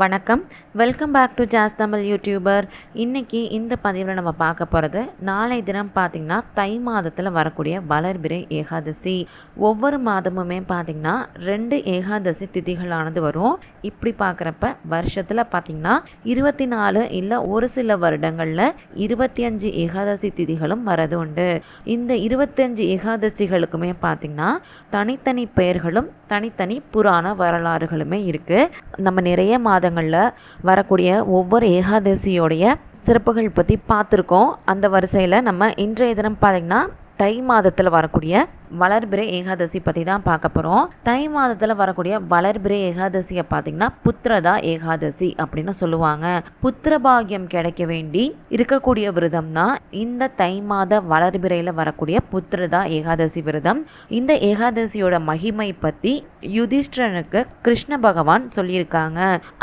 வணக்கம். Welcome back to Jazz Tamil YouTuber இன்றைக்கி இந்த பதிவில் நம்ம பார்க்க போகிறது நாளை தினம் பார்த்திங்கன்னா தை மாதத்தில் வரக்கூடிய வளர்பிறை ஏகாதசி. ஒவ்வொரு மாதமுமே பார்த்திங்கன்னா ரெண்டு ஏகாதசி திதிகளானது வரும். இப்படி பார்க்குறப்ப வருஷத்தில் பார்த்திங்கன்னா இருபத்தி நாலு இல்லை ஒரு சில வருடங்களில் இருபத்தி அஞ்சு ஏகாதசி திதிகளும் வரது உண்டு. இந்த இருபத்தஞ்சு ஏகாதசிகளுக்குமே பார்த்திங்கன்னா தனித்தனி பெயர்களும் தனித்தனி புராண வரலாறுகளுமே இருக்குது நம்ம நிறைய மாதங்களில் வரக்கூடிய ஒவ்வொரு ஏகாதசியோடைய சிறப்புகள் பற்றி பார்த்துருக்கோம். அந்த வரிசையில் நம்ம இன்றைய தினம் பார்த்திங்கன்னா தை மாதத்தில் வரக்கூடிய வளர்பிறை ஏகாதசி பற்றி தான் பார்க்க போகிறோம் தை மாதத்தில் வரக்கூடிய வளர்பிறை ஏகாதசியை பார்த்திங்கன்னா புத்திரதா ஏகாதசி அப்படின்னு சொல்லுவாங்க. புத்திர பாகியம் கிடைக்க வேண்டி இருக்கக்கூடிய விரதம் தான் இந்த தை மாத வளர்பிறையில் வரக்கூடிய புத்திரதா ஏகாதசி விரதம். இந்த ஏகாதசியோட மகிமை பற்றி யுதிஷ்டனுக்கு கிருஷ்ண பகவான் சொல்லியிருக்காங்க.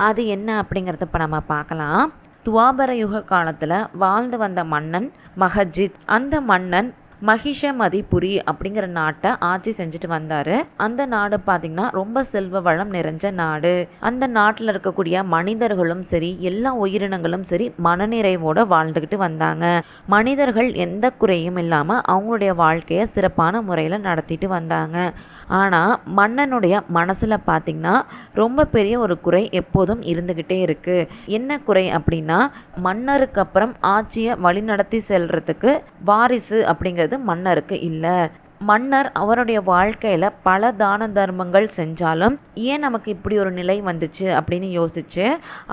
அது என்ன அப்படிங்கிறத இப்போ நம்ம பார்க்கலாம். துவாபர யுக காலத்தில் வாழ்ந்து வந்த மன்னன் மகஜித். அந்த மன்னன் மகிஷமதிபுரி அப்படிங்கிற நாட்டை ஆட்சி செஞ்சுட்டு வந்தார். அந்த நாடு பார்த்தீங்கன்னா ரொம்ப செல்வ வளம் நிறைஞ்ச நாடு. அந்த நாட்டில் இருக்கக்கூடிய மனிதர்களும் சரி எல்லா உயிரினங்களும் சரி மனநிறைவோடு வாழ்ந்துக்கிட்டு வந்தாங்க. மனிதர்கள் எந்த குறையும் இல்லாமல் அவங்களுடைய வாழ்க்கையை சிறப்பான முறையில் நடத்திட்டு வந்தாங்க. ஆனால் மன்னனுடைய மனசில் பார்த்திங்கன்னா ரொம்ப பெரிய ஒரு குறை எப்போதும் இருந்துக்கிட்டே இருக்குது என்ன குறை அப்படின்னா மன்னருக்கு அப்புறம் ஆட்சியை வழிநடத்தி செல்றதுக்கு வாரிசு அப்படிங்கிறது மன்னருக்கு இல்லை. மன்னர் அவருடைய வாழ்க்கையில் பல தான தர்மங்கள் செஞ்சாலும் ஏன் நமக்கு இப்படி ஒரு நிலை வந்துச்சு அப்படின்னு யோசிச்சு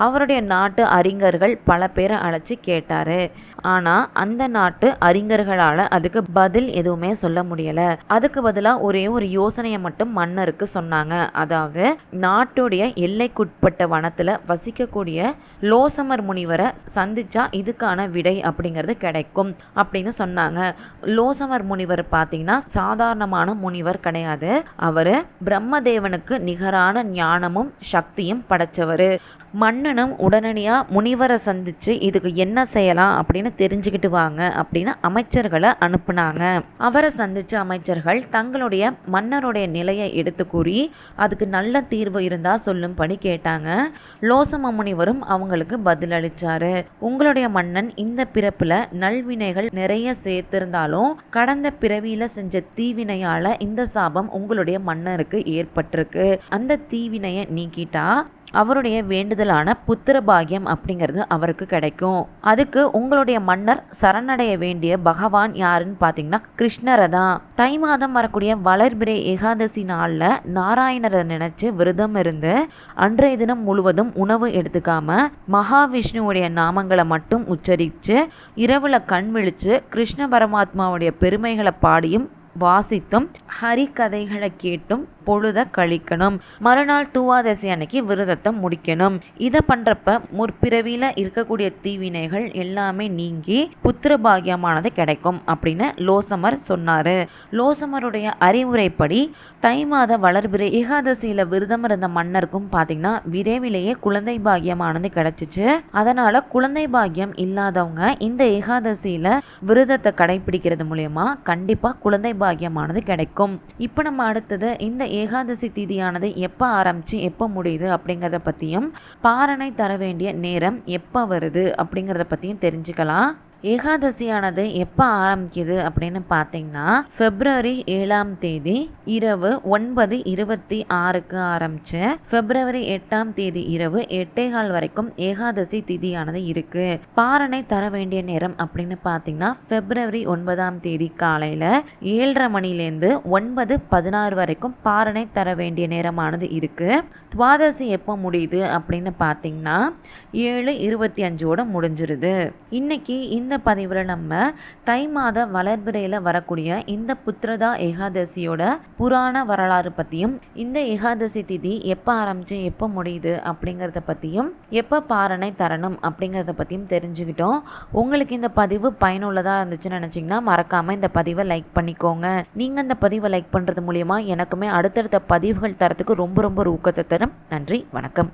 அவருடைய நாட்டு அறிஞர்கள் பல பேரை அழைச்சி கேட்டார். ஆனால் அந்த நாட்டு அறிஞர்களால் அதுக்கு பதில் எதுவுமே சொல்ல முடியலை. அதுக்கு பதிலாக ஒரே ஒரு யோசனையை மட்டும் மன்னருக்கு சொன்னாங்க. அதாவது நாட்டுடைய எல்லைக்குட்பட்ட வனத்தில் வசிக்கக்கூடிய லோசமர் முனிவரை சந்திச்சா இதுக்கான விடை அப்படிங்கிறது கிடைக்கும் அப்படின்னு சொன்னாங்க. லோசமர் முனிவர் பார்த்தீங்கன்னா சாதாரணமான முனிவர் கிடையாது. அவர் பிரம்மதேவனுக்கு நிகரான ஞானமும் சக்தியும் படைச்சவர். மன்னனும் உடனடியாக முனிவரை சந்திச்சு இதுக்கு என்ன செய்யலாம் அப்படின்னு தெரிஞ்சுக்கிட்டு வாங்க அப்படின்னு அமைச்சர்களை அனுப்புனாங்க. அவரை சந்திச்ச அமைச்சர்கள் தங்களுடைய மன்னருடைய நிலையை எடுத்து கூறி அதுக்கு நல்ல தீர்வு இருந்தால் சொல்லும்படி கேட்டாங்க. லோசம முனிவரும் அவங்களுக்கு பதிலளிச்சாரு உங்களுடைய மன்னன் இந்த பிறப்பில் நல்வினைகள் நிறைய சேர்த்திருந்தாலும் கடந்த பிறவியில் செஞ்ச தீவினையால இந்த சாபம் உங்களுடைய மன்னருக்கு ஏற்பட்டிருக்கு. அந்த தீவினையை நீக்கிட்டா அவருடைய வேண்டுதலான புத்திர பாகியம் அப்படிங்கிறது அவருக்கு கிடைக்கும். அதுக்கு உங்களுடைய மன்னர் சரணடைய வேண்டிய பகவான் யாருன்னு பார்த்தீங்கன்னா கிருஷ்ணரை தான். தை மாதம் வரக்கூடிய வளர்பிறை ஏகாதசி நாளில் நாராயணரை நினைச்சு விரதம் இருந்து அன்றைய தினம் முழுவதும் உணவு எடுத்துக்காம மகாவிஷ்ணுவுடைய நாமங்களை மட்டும் உச்சரித்து இரவுல கண் விழிச்சு கிருஷ்ண பரமாத்மாவுடைய பெருமைகளை பாடியும் வாசித்தும் ஹரி கதைகளை கேட்டும் பொழுத கழிக்கணும். மறுநாள் தூவாதசி அன்னைக்கு விரதத்தை முடிக்கணும். இதை பண்றப்ப முற்பிறவியில இருக்கக்கூடிய தீவினைகள் எல்லாமே நீங்கி புத்திர பாகியமானது கிடைக்கும் அப்படின்னு லோசமர் சொன்னாரு. லோசமருடைய அறிவுரைப்படி தை மாத வளர்பிறை ஏகாதசியில விரதம் இருந்த மன்னருக்கும் பாத்தீங்கன்னா விரைவிலேயே குழந்தை பாகியமானது கிடைச்சிச்சு. அதனால குழந்தை பாகியம் இல்லாதவங்க இந்த ஏகாதசியில விரதத்தை கடைபிடிக்கிறது மூலயமா கண்டிப்பா குழந்தை பாகியமானது கிடைக்கும். இப்போ நம்ம அடுத்தது இந்த ஏகாதசி திதியானது எப்போ ஆரம்பிச்சு எப்போ முடியுது அப்படிங்கிறத பற்றியும் பாரணை தர வேண்டிய நேரம் எப்போ வருது அப்படிங்கிறத பற்றியும் தெரிஞ்சுக்கலாம். ஏகாதசியானது எப்போ ஆரம்பிக்குது அப்படின்னு பார்த்தீங்கன்னா பிப்ரவரி ஏழாம் தேதி இரவு ஒன்பது இருபத்தி ஆறுக்கு ஆரம்பிச்சு பிப்ரவரி எட்டாம் தேதி இரவு எட்டே கால் வரைக்கும் ஏகாதசி திதியானது இருக்கு. பாரணை தர வேண்டிய நேரம் அப்படின்னு பார்த்தீங்கன்னா பிப்ரவரி ஒன்பதாம் தேதி காலையில ஏழரை மணிலேருந்து ஒன்பது பதினாறு வரைக்கும் பாரணை தர வேண்டிய நேரமானது இருக்கு. துவாதசி எப்போ முடியுது அப்படின்னு பார்த்தீங்கன்னா ஏழு இருபத்தி அஞ்சோட முடிஞ்சிருது. இன்னைக்கு இந்த இந்த பதிவில் நம்ம தை மாத வளர்பிறையில் வரக்கூடிய இந்த புத்திரதா ஏகாதசியோட புராண வரலாறு பற்றியும் இந்த ஏகாதசி திதி எப்போ ஆரம்பிச்சு எப்போ முடியுது அப்படிங்கிறத பற்றியும் எப்போ பாரணை தரணும் அப்படிங்கிறத பற்றியும் தெரிஞ்சுக்கிட்டோம். உங்களுக்கு இந்த பதிவு பயனுள்ளதாக இருந்துச்சுன்னு நினச்சிங்கன்னா மறக்காமல் இந்த பதிவை லைக் பண்ணிக்கோங்க. நீங்கள் இந்த பதிவை லைக் பண்ணுறது மூலியமாக எனக்குமே அடுத்தடுத்த பதிவுகள் தரத்துக்கு ரொம்ப ரொம்ப ஊக்கத்தை தரும். நன்றி வணக்கம்.